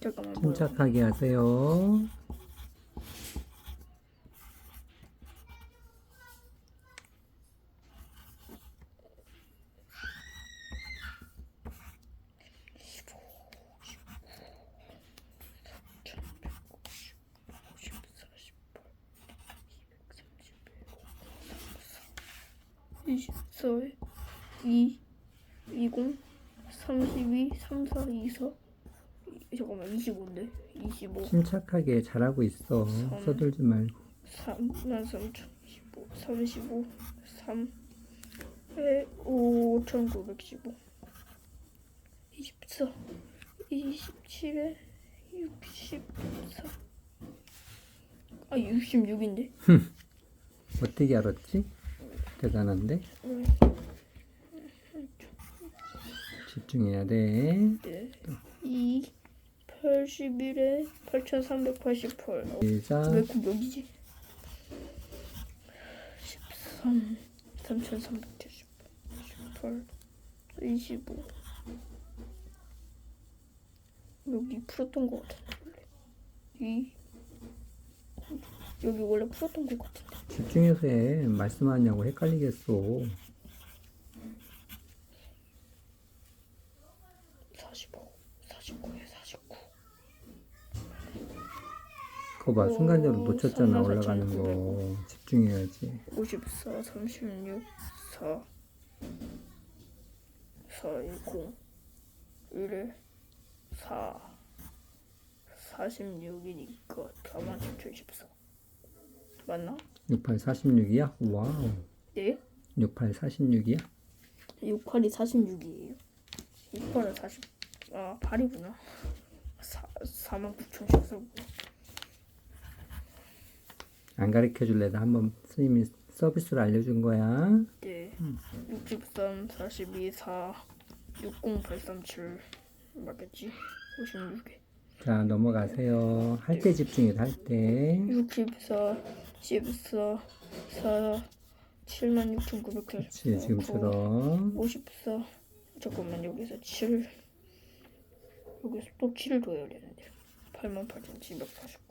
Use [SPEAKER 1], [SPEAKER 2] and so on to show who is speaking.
[SPEAKER 1] 잠깐만
[SPEAKER 2] 침착하게 하세요.
[SPEAKER 1] 이십사, 이, 이공, 삼십이, 삼사, 이사, 잠깐만 이십오인데 이십오,
[SPEAKER 2] 침착하게 잘하고 있어. 서둘지 말고.
[SPEAKER 1] 삼만 삼천 십오, 삼십오, 삼, 에, 오천구백십오, 이십사, 이십칠에 육십사, 아 육십육인데.
[SPEAKER 2] 어떻게 알았지? 대단한데? 집중해야 돼.
[SPEAKER 1] 네. 2 81에 8388 어,
[SPEAKER 2] 시작.
[SPEAKER 1] 왜 구역이지? 13 3378 25 여기 풀었던 것 같은데 원래 2 여기 원래 풀었던 것 같은데
[SPEAKER 2] 집중해서 해. 말씀하냐고 헷갈리겠어.
[SPEAKER 1] 45 49에
[SPEAKER 2] 49그 거 봐. 순간적으로
[SPEAKER 1] 오,
[SPEAKER 2] 놓쳤잖아. 올라가는 거. 집중해야지.
[SPEAKER 1] 54, 36, 4, 4, 10, 1에 4, 46이니까 4만 7,014. 맞나?
[SPEAKER 2] 68 46이야? 와우.
[SPEAKER 1] 네?
[SPEAKER 2] 68 46이야?
[SPEAKER 1] 68이 46이에요. 68은 40, 아, 8이구나. 4, 4만 9,014.
[SPEAKER 2] 안 가르쳐 줄래? 나 한번 스님이 서비스를 알려준 거야.
[SPEAKER 1] 네. 63, 42, 4, 60, 837. 맞겠지? 56에.
[SPEAKER 2] 자, 넘어가세요. 할 때 집중해, 할 때.
[SPEAKER 1] 64, 14, 4, 7만 6,900.
[SPEAKER 2] 그렇지, 지금처럼.
[SPEAKER 1] 54. 잠깐만 여기서 7. 여기서 또 7을 더 해야 되는데. 8만 8,749.